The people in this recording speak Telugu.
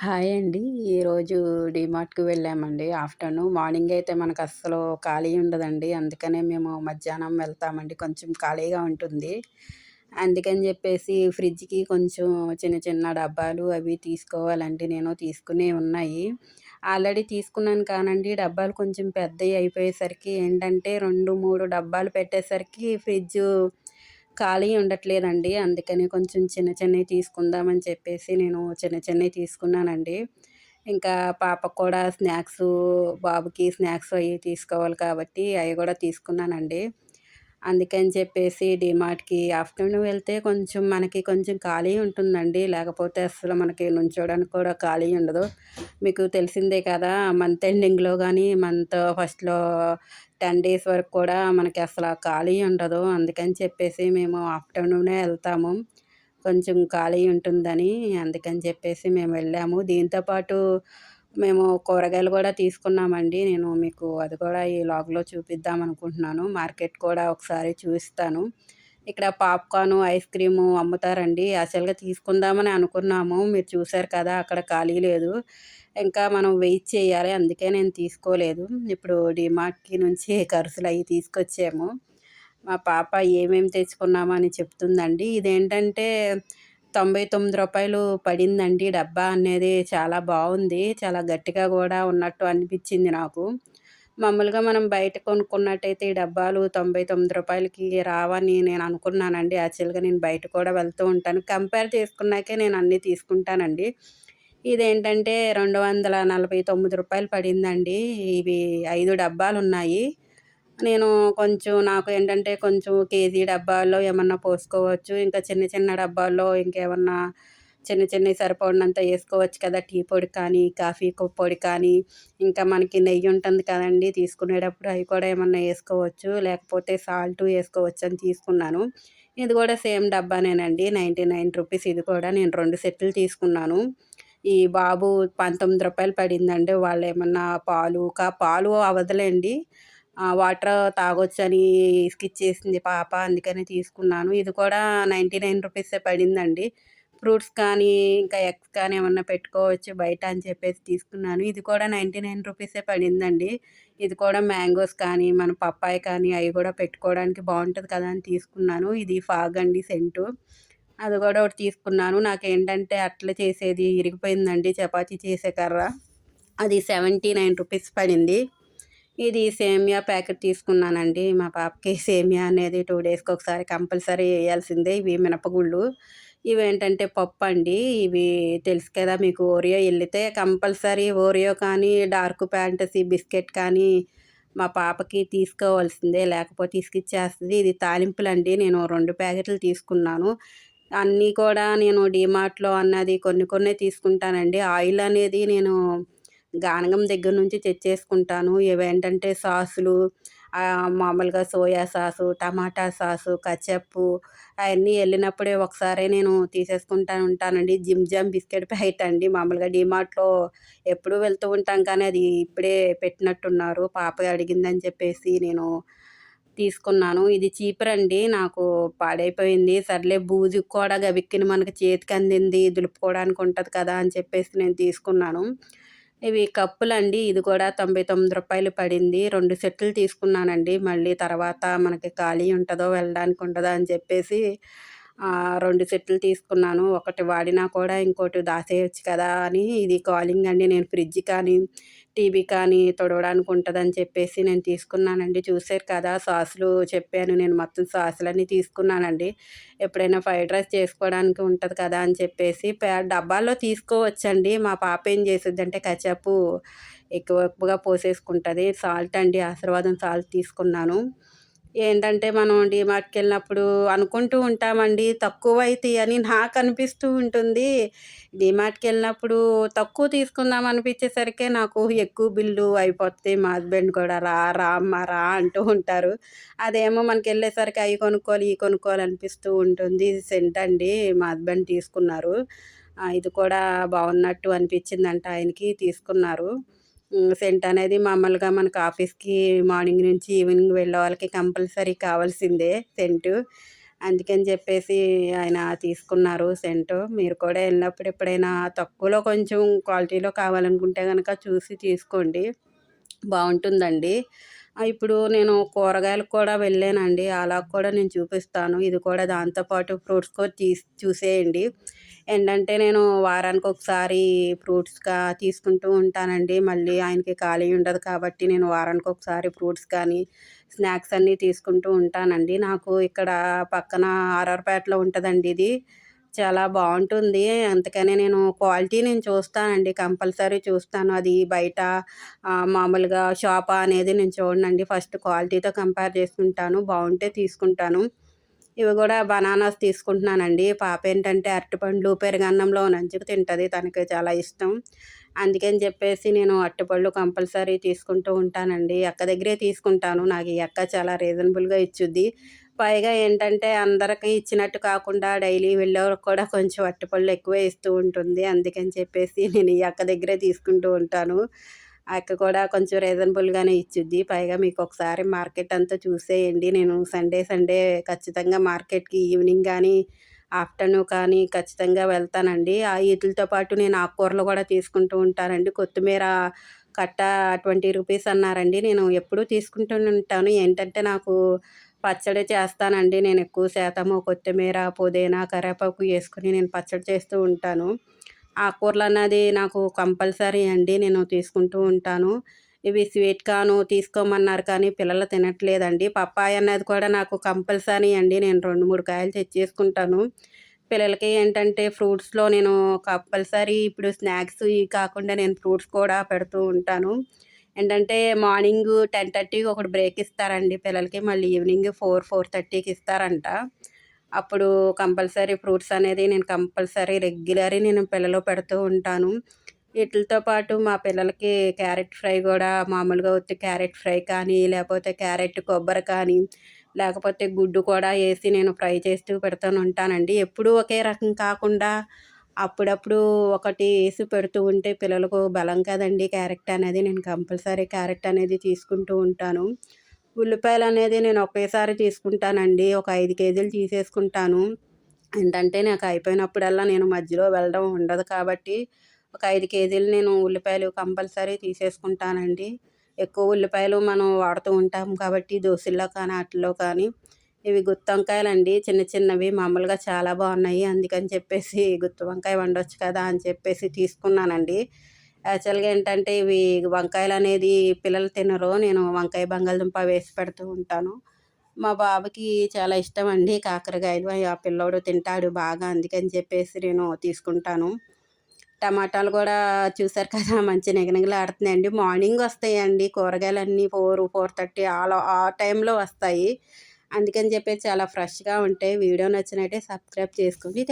హాయ్ అండి. ఈరోజు డిమార్ట్కి వెళ్ళామండి ఆఫ్టర్‌నూన్. మార్నింగ్ అయితే మనకు అస్సలు ఖాళీ ఉండదండి. అందుకనే మేము మధ్యాహ్నం వెళ్తామండి. కొంచెం ఖాళీగా ఉంటుంది. అందుకని చెప్పేసి ఫ్రిడ్జ్‌కి కొంచెం చిన్న చిన్న డబ్బాలు అవి తీసుకోవాలండి నేను. తీసుకునే ఉన్నాయి. ఆల్రెడీ తీసుకున్నాను కానండి డబ్బాలు కొంచెం పెద్దవి అయిపోయేసరికి ఏంటంటే 2, 3 డబ్బాలు పెట్టేసరికి ఫ్రిడ్జ్ ఖాళీ ఉండట్లేదండి. అందుకని కొంచెం చిన్న చిన్నవి తీసుకుందామని చెప్పేసి నేను చిన్న చిన్నవి తీసుకున్నానండి. ఇంకా పాపకు కూడా స్నాక్స్ బాబుకి స్నాక్స్ అవి తీసుకోవాలి కాబట్టి అవి కూడా తీసుకున్నానండి. అందుకని చెప్పేసి డీమార్ట్‌కి ఆఫ్టర్‌నూన్ వెళ్తే కొంచెం మనకి కొంచెం ఖాళీ ఉంటుందండి. లేకపోతే అసలు మనకి నుంచోడానికి కూడా ఖాళీ ఉండదు. మీకు తెలిసిందే కదా! మంత్ ఎండింగ్‌లో కానీ మంత్ ఫస్ట్‌లో 10 డేస్ వరకు కూడా మనకి అసలు ఖాళీ ఉండదు. అందుకని చెప్పేసి మేము ఆఫ్టర్‌నూనే వెళ్తాము. కొంచెం ఖాళీ ఉంటుందని. అందుకని చెప్పేసి మేము వెళ్ళాము. దీంతో పాటు మేము కూరగాయలు కూడా తీసుకున్నామండి. నేను మీకు అది కూడా ఈ లాగ్లో చూపిద్దాం అనుకుంటున్నాను. మార్కెట్ కూడా ఒకసారి చూపిస్తాను. ఇక్కడ పాప్‌కార్న్, ఐస్ క్రీము అమ్ముతారండి. అసలుగా తీసుకుందామని అనుకున్నాము. మీరు చూసారు కదా! అక్కడ ఖాళీ లేదు. ఇంకా మనం వెయిట్ చేయాలి. అందుకే నేను తీసుకోలేదు. ఇప్పుడు డిమార్ట్కి నుంచి ఖర్చులు అవి తీసుకొచ్చాము. మా పాప ఏమేమి తెచ్చుకున్నామని చెప్తుందండి. ఇదేంటంటే తొంభై తొమ్మిది రూపాయలు పడిందండి డబ్బా అనేది. చాలా బాగుంది చాలా గట్టిగా కూడా ఉన్నట్టు అనిపించింది నాకు. మామూలుగా మనం బయట కొనుక్కున్నట్టయితే ఈ డబ్బాలు రూ. 99కి రావని నేను అనుకున్నానండి. యాక్చువల్‌గా నేను బయట కూడా వెళ్తూ ఉంటాను. కంపేర్ చేసుకున్నాకే నేను అన్నీ తీసుకుంటానండి. ఇదేంటంటే రెండు వందల నలభై తొమ్మిది రూపాయలు పడిందండి. ఇవి ఐదు డబ్బాలు ఉన్నాయి నేను కొంచెం నాకు ఏంటంటే కొంచెం కేజీ డబ్బాల్లో ఏమన్నా పోసుకోవచ్చు. ఇంకా చిన్న చిన్న డబ్బాల్లో ఇంకేమన్నా చిన్న చిన్న సరిపడినంత వేసుకోవచ్చు కదా! టీ పొడి కానీ, కాఫీ పొడి కానీ, ఇంకా మనకి నెయ్యి ఉంటుంది కదండి తీసుకునేటప్పుడు అవి కూడా ఏమన్నా వేసుకోవచ్చు లేకపోతే సాల్టు అని తీసుకున్నాను. ఇది కూడా సేమ్ డబ్బానేనండి. రూ. 99 ఇది కూడా. నేను రెండు సెట్లు తీసుకున్నాను. ఈ బాబు పంతొమ్మిది రూపాయలు పడిందండి. వాళ్ళు ఏమన్నా పాలు కా పాలు వాటర్ తాగొచ్చని ఇసికిచ్చేసింది పాప. అందుకని తీసుకున్నాను. ఇది కూడా నైంటీ నైన్ రూపీసే పడిందండి. ఫ్రూట్స్ కానీ, ఇంకా ఎగ్స్ కానీ ఏమన్నా పెట్టుకోవచ్చు బయట అని చెప్పేసి తీసుకున్నాను. ఇది కూడా నైన్టీ నైన్ రూపీసే పడిందండి. ఇది కూడా మ్యాంగోస్ కానీ, మన పప్పాయ కానీ అవి కూడా పెట్టుకోవడానికి బాగుంటుంది కదా! అని తీసుకున్నాను. ఇది ఫాగ్ అండి సెంటు. అది కూడా ఒకటి తీసుకున్నాను. నాకేంటంటే అట్లా చేసేది ఇరిగిపోయిందండి చపాతీ చేసే కర్ర. అది సెవెంటీ నైన్ రూపీస్ పడింది. ఇది సేమియా ప్యాకెట్ తీసుకున్నానండి. మా పాపకి సేమియా అనేది టూ డేస్‌కి ఒకసారి కంపల్సరీ వేయాల్సిందే ఇవి మినపగుళ్ళు. ఇవేంటంటే అండి ఇవి తెలుసు కదా మీకు ఓరియో వెళ్ళితే కంపల్సరీ ఓరియో కానీ, డార్క్ ఫ్యాంటసీ బిస్కెట్ కానీ మా పాపకి తీసుకోవాల్సిందే. లేకపోతే తీసుకిచ్చేస్తుంది ఇది తాలింపులండి. నేను రెండు ప్యాకెట్లు తీసుకున్నాను. అన్నీ కూడా నేను డీమార్ట్‌లో అన్నది కొన్ని కొన్ని తీసుకుంటానండి. ఆయిల్ అనేది నేను గానగం దగ్గర నుంచి తెచ్చేసుకుంటాను. ఇవేంటంటే సాసులు మామూలుగా soya sauce, tomato sauce, ketchup అవన్నీ వెళ్ళినప్పుడే ఒకసారే నేను తీసేసుకుంటా ఉంటానండి. జిమ్ జామ్ బిస్కెట్ ప్యాకెట్ అండి. మామూలుగా డీమార్ట్‌లో ఎప్పుడూ వెళ్తూ ఉంటాం కానీ అది ఇప్పుడే పెట్టినట్టున్నారు. పాప అడిగిందని చెప్పేసి నేను తీసుకున్నాను. ఇది చీపరండి. నాకు పాడైపోయింది. సర్లే బూజు కూడా గబిక్కిన మనకి చేతికి అందింది దులుపుకోవడానికి ఉంటుంది కదా! అని చెప్పేసి నేను తీసుకున్నాను. ఇవి కప్పులండి. ఇది కూడా తొంభై తొమ్మిది రూపాయలు పడింది. రెండు సెట్లు తీసుకున్నానండి. మళ్ళీ తర్వాత మనకి ఖాళీ ఉంటుందో వెళ్ళడానికి ఉంటుందో అని చెప్పేసి రెండు సెట్లు తీసుకున్నాను. ఒకటి వాడినా కూడా ఇంకోటి దాసేయచ్చు కదా! అని ఇది కాలింగ్ అండి. నేను ఫ్రిడ్జ్ కానీ, టీవీ కానీ తొడవడానికి ఉంటుందని చెప్పేసి నేను తీసుకున్నానండి. చూసారు కదా! సాసులు చెప్పాను నేను మొత్తం సాసులన్నీ తీసుకున్నానండి. ఎప్పుడైనా ఫ్రైడ్ రైస్ చేసుకోవడానికి ఉంటుంది కదా! అని చెప్పేసి డబ్బాల్లో తీసుకోవచ్చండి. మా పాప ఏం చేసిద్దంటే కచపు ఎక్కువ ఎక్కువగా పోసేసుకుంటుంది సాల్ట్ అండి ఆశీర్వాదం సాల్ట్ తీసుకున్నాను. ఏంటంటే మనం డీమార్ట్‌కెళ్ళినప్పుడు అనుకుంటూ ఉంటామండి తక్కువ అయితే అని నాకు అనిపిస్తూ ఉంటుంది. డీమార్ట్‌కెళ్ళినప్పుడు తక్కువ తీసుకుందాం అనిపించేసరికే నాకు ఎక్కువ బిల్లు అయిపోతే మా హస్బెండ్ కూడా రా, రా అమ్మ రా అంటూ ఉంటారు. అదేమో మనకెళ్ళేసరికి అవి కొనుక్కోవాలి, ఈ కొనుక్కోవాలి అనిపిస్తూ ఉంటుంది. ఇది సెంట్ అండి. మా హస్బెండ్ తీసుకున్నారు. ఇది కూడా బాగున్నట్టు అనిపించిందంట ఆయనకి తీసుకున్నారు. సెంట్ అనేది మామూలుగా మనకు ఆఫీస్‌కి మార్నింగ్ నుంచి ఈవినింగ్ వెళ్ళే వాళ్ళకి కంపల్సరీ కావాల్సిందే సెంటు. అందుకని చెప్పేసి ఆయన తీసుకున్నారు సెంటు. మీరు కూడా వెళ్ళినప్పుడు ఎప్పుడైనా తక్కువలో కొంచెం క్వాలిటీలో కావాలనుకుంటే కనుక చూసి తీసుకోండి. బాగుంటుందండి. ఇప్పుడు నేను కూరగాయలకు కూడా వెళ్ళానండి. అలా కూడా నేను చూపిస్తాను. ఇది కూడా దాంతోపాటు ఫ్రూట్స్ కూడా తీసి చూసేయండి. ఏంటంటే నేను వారానికి ఒకసారి ఫ్రూట్స్గా తీసుకుంటూ ఉంటానండి. మళ్ళీ ఆయనకి ఖాళీ ఉండదు కాబట్టి నేను వారానికి ఒకసారి ఫ్రూట్స్ కానీ స్నాక్స్ అన్నీ తీసుకుంటూ ఉంటానండి. నాకు ఇక్కడ పక్కన ఆర్ఆర్పేటలో ఉంటుందండి ఇది. చాలా బాగుంటుంది. అందుకనే నేను క్వాలిటీ నేను చూస్తానండి. కంపల్సరీ చూస్తాను. అది బయట మామూలుగా షాపా అనేది నేను చూడనండి. ఫస్ట్ క్వాలిటీతో కంపేర్ చేసుకుంటాను. బాగుంటే తీసుకుంటాను. ఇవి కూడా బనానాస్ తీసుకుంటున్నానండి. పాప ఏంటంటే అరటిపండ్లు పెరుగన్నంలో నంచుకు తింటుంది తనకి చాలా ఇష్టం. అందుకని చెప్పేసి నేను అరటిపళ్ళు కంపల్సరీ తీసుకుంటూ ఉంటానండి. అక్క దగ్గరే తీసుకుంటాను నాకు ఈ అక్క చాలా రీజనబుల్గా ఇచ్చుద్ది. పైగా ఏంటంటే అందరికీ ఇచ్చినట్టు కాకుండా డైలీ వెళ్ళేవారు కూడా కొంచెం అరటిపళ్ళు ఎక్కువే ఇస్తూ ఉంటుంది. అందుకని చెప్పేసి నేను ఈ అక్క దగ్గరే తీసుకుంటూ ఉంటాను. అక్క కూడా కొంచెం రీజనబుల్గానే ఇచ్చుద్ది. పైగా మీకు ఒకసారి మార్కెట్ అంతా చూసేయండి. నేను సండే సండే ఖచ్చితంగా మార్కెట్కి ఈవినింగ్ కానీ ఆఫ్టర్నూన్ కానీ ఖచ్చితంగా వెళ్తానండి. ఆ వీటితో పాటు నేను ఆకుకూరలు కూడా తీసుకుంటూ ఉంటానండి. కొత్తిమీర కట్ట ట్వంటీ రూపీస్ అన్నారండి. నేను ఎప్పుడూ తీసుకుంటూ ఉంటాను. ఏంటంటే నాకు పచ్చడి చేస్తానండి. నేను ఎక్కువ శాతము కొత్తిమీర పుదీనా కరివేపాకు వేసుకుని నేను పచ్చడి చేస్తూ ఉంటాను. ఆకుకూరలు అన్నది నాకు కంపల్సరీ అండి. నేను తీసుకుంటూ ఉంటాను. ఇవి స్వీట్ కాను తీసుకోమన్నారు కానీ పిల్లలు తినట్లేదండి. పప్పాయ అన్నది కూడా నాకు కంపల్సరీ అండి. నేను రెండు మూడు కాయలు తెచ్చేసుకుంటాను. పిల్లలకి ఏంటంటే ఫ్రూట్స్లో నేను కంపల్సరీ ఇప్పుడు స్నాక్స్ ఇవి కాకుండా నేను ఫ్రూట్స్ కూడా పెడుతూ ఉంటాను. ఏంటంటే మార్నింగ్ టెన్ థర్టీకి ఒకటి బ్రేక్ ఇస్తారండి పిల్లలకి. మళ్ళీ ఈవినింగ్ ఫోర్ ఫోర్ థర్టీకి ఇస్తారంట. అప్పుడు కంపల్సరీ ఫ్రూట్స్ అనేది నేను కంపల్సరీ రెగ్యులరీ నేను పిల్లలు పెడుతూ ఉంటాను. వీటితో పాటు మా పిల్లలకి క్యారెట్ ఫ్రై కూడా మామూలుగా వచ్చి క్యారెట్ ఫ్రై కానీ లేకపోతే క్యారెట్ కొబ్బరి కానీ లేకపోతే గుడ్డు కూడా వేసి నేను ఫ్రై చేస్తూ పెడుతూ ఉంటానండి. ఎప్పుడూ ఒకే రకం కాకుండా అప్పుడప్పుడు ఒకటి వేసి పెడుతూ ఉంటే పిల్లలకు బలం కదండి క్యారెట్ అనేది. నేను కంపల్సరీ క్యారెట్ అనేది తీసుకుంటూ ఉంటాను. ఉల్లిపాయలు అనేది నేను ఒకేసారి తీసుకుంటానండి. ఒక ఐదు కేజీలు తీసేసుకుంటాను. ఏంటంటే నాకు అయిపోయినప్పుడల్లా నేను మధ్యలో వెళ్ళడం ఉండదు కాబట్టి ఒక ఐదు కేజీలు నేను ఉల్లిపాయలు కంపల్సరీ తీసేసుకుంటానండి. ఎక్కువ ఉల్లిపాయలు మనం వాడుతూ ఉంటాం కాబట్టి దోశల్లో కానీ వాటిల్లో కానీ ఇవి గుత్తి వంకాయలండి. చిన్న చిన్నవి మామూలుగా చాలా బాగున్నాయి. అందుకని చెప్పేసి గుత్తి వంకాయ వండొచ్చు కదా అని చెప్పేసి తీసుకున్నానండి. యాక్చువల్గా ఏంటంటే ఇవి వంకాయలు అనేది పిల్లలు తినరు. నేను వంకాయ బంగాళదుంప వేసి పెడుతూ ఉంటాను. మా బాబుకి చాలా ఇష్టం అండి కాకరకాయలు. ఆ పిల్లోడు తింటాడు బాగా అందుకని చెప్పేసి నేను తీసుకుంటాను. టమాటాలు కూడా చూసారు కదా మంచి నిగనిగలాడుతున్నాయండి. మార్నింగ్ వస్తాయండి. కూరగాయలన్నీ ఫోర్ ఫోర్ థర్టీ ఆలో ఆ టైంలో వస్తాయి. అందుకని చెప్పి చాలా ఫ్రెష్గా ఉంటాయి. వీడియో నచ్చినట్టే సబ్స్క్రైబ్ చేసుకోండి.